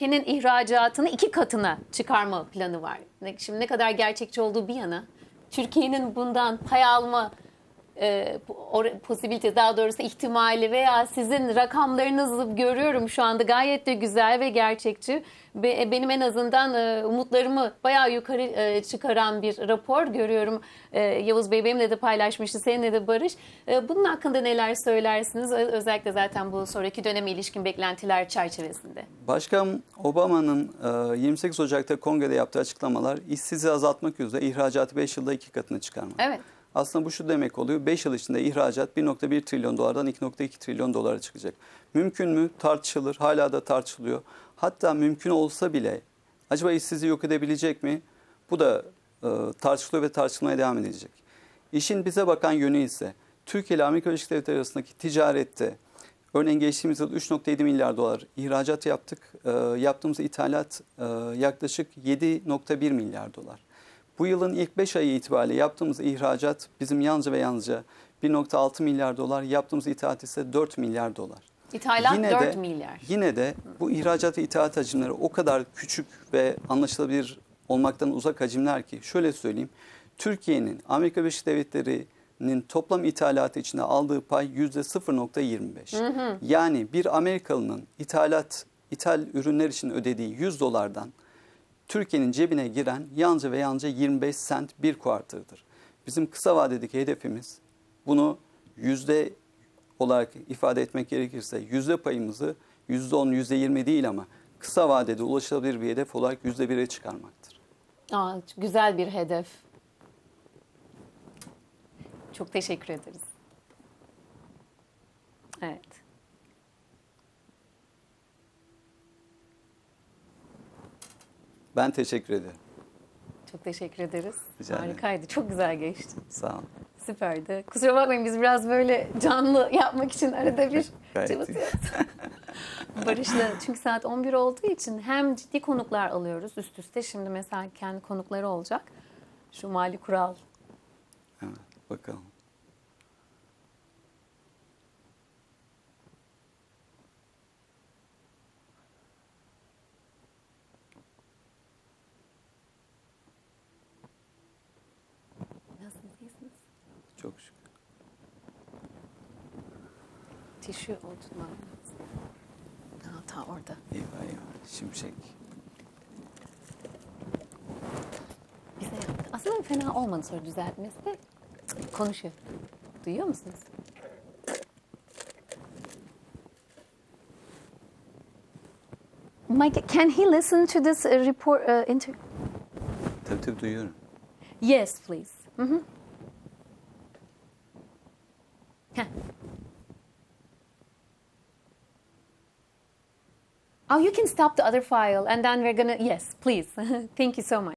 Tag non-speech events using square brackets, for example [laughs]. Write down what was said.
Ülkenin ihracatını iki katına çıkarma planı var. Şimdi ne kadar gerçekçi olduğu bir yana Türkiye'nin bundan pay alma e, posibilite daha doğrusu ihtimali veya sizin rakamlarınızı görüyorum şu anda gayet de güzel ve gerçekçi. Be- benim en azından e, umutlarımı bayağı yukarı e, çıkaran bir rapor görüyorum. E, Yavuz Bey benimle de paylaşmıştı, seninle de Barış. E, bunun hakkında neler söylersiniz? Özellikle zaten bu sonraki döneme ilişkin beklentiler çerçevesinde. Başkan Obama'nın e, 28 Ocak'ta kongrede yaptığı açıklamalar işsizliği azaltmak üzere ihracatı 5 yılda iki katına çıkarmak. Evet. Aslında bu şu demek oluyor. 5 yıl içinde ihracat 1.1 trilyon dolardan 2.2 trilyon dolara çıkacak. Mümkün mü? Tartışılır. Hala da tartışılıyor. Hatta mümkün olsa bile acaba işsizliği yok edebilecek mi? Bu da e, tartışılıyor ve tartışılmaya devam edecek. İşin bize bakan yönü ise Türkiye ile Amerika Birleşik Devletleri arasındaki ticarette örneğin geçtiğimiz yıl 3.7 milyar dolar ihracat yaptık. E, yaptığımız ithalat e, yaklaşık 7.1 milyar dolar. Bu yılın ilk 5 ayı itibariyle yaptığımız ihracat bizim yalnızca ve yalnızca 1.6 milyar dolar, yaptığımız ithalat ise 4 milyar dolar. İthalat Yine 4 de- milyar. Yine de bu ihracat ve ithalat hacimleri o kadar küçük ve anlaşılabilir olmaktan uzak hacimler ki şöyle söyleyeyim. Türkiye'nin Amerika Birleşik Devletleri'nin toplam ithalatı içinde aldığı pay %0.25. Yani bir Amerikalının ithalat ithal ürünler için ödediği 100 dolardan Türkiye'nin cebine giren yalnızca ve yalnızca 25 sent bir kuartırdır. Bizim kısa vadedeki hedefimiz bunu yüzde olarak ifade etmek gerekirse yüzde payımızı yüzde on, yüzde yirmi değil ama kısa vadede ulaşılabilir bir hedef olarak yüzde bire çıkarmaktır. Aa, güzel bir hedef. Çok teşekkür ederiz. Evet. Ben teşekkür ederim. Çok teşekkür ederiz. Rica ederim. Harikaydı. Çok güzel geçti. Sağ olun. Süperdi. Kusura bakmayın biz biraz böyle canlı yapmak için arada bir [laughs] cıvıtıyoruz. [laughs] Barış'la çünkü saat 11 olduğu için hem ciddi konuklar alıyoruz üst üste. Şimdi mesela kendi konukları olacak. Şu Mali Kural Evet, bakalım. Çok şükür. Tişü oturtmam lazım. Ha, ta orada. Eyvah eyvah. Şimşek. Bize yaptı. Aslında fena olmadı sonra düzeltmesi de konuşuyor. Duyuyor musunuz? Mike, can he listen to this uh, report? Uh, inter- Tabii tabii duyuyorum. yes, please. Mhm. Oh, you can stop the other file and then we're gonna, yes, please. [laughs] Thank you so much.